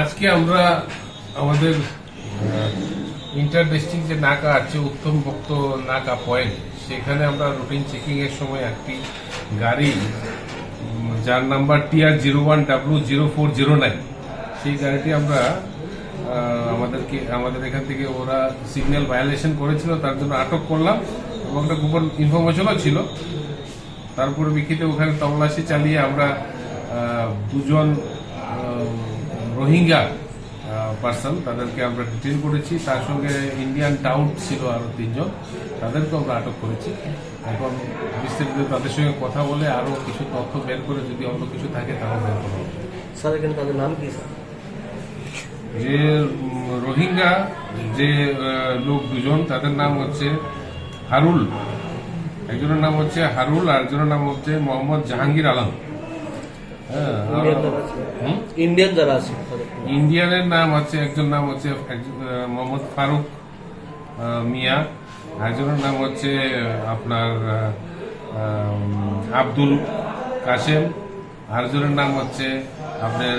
আজকে আমরা আমাদের ইন্টার ডিস্ট্রিক্ট যে নাকা আছে, উত্তম ভক্ত নাকা পয়েন্ট সেখানে আমরা রুটিন চেকিং এর সময় একটি গাড়ি যার number T R zero one W zero four zero nine সেই গাড়িটি আমরা আমাদেরকে, আমাদের এখান থেকে ওরা সিগন্যাল ভায়োলেশন করেছিল, তার জন্য আটক করলাম এবং একটা গোপন ইনফরমেশনও ছিল। তারপরে বিক্ষিতে ওখানে তল্লাশি চালিয়ে আমরা দুজন রোহিঙ্গা পার্সন তাদেরকে আমরা ডিটেন করেছি। তার সঙ্গে ইন্ডিয়ান টাউট ছিল আরও তিনজন তাদেরকে আমরা আটক করেছি। এখন বিস্তারিত তাদের সঙ্গে কথা বলে আরও কিছু তথ্য বের করে যদি অন্য কিছু থাকে তাও বের করা হবে। স্যার এখানে তাদের নাম কি স্যার? যে রোহিঙ্গা যে লোক দুজন তাদের নাম হচ্ছে হারুল। একজনের নাম হচ্ছে হারুল আর একজনের নাম হচ্ছে মোহাম্মদ জাহাঙ্গীর আলম। হ্যাঁ ইন্ডিয়ান যারা আছে ইন্ডিয়ানের নাম আছে একজন নাম হচ্ছে মোহাম্মদ ফারুক মিয়া। একজনের নাম হচ্ছে, আপনার আব্দুল কাশেম। আরেকজনের নাম হচ্ছে, আপনার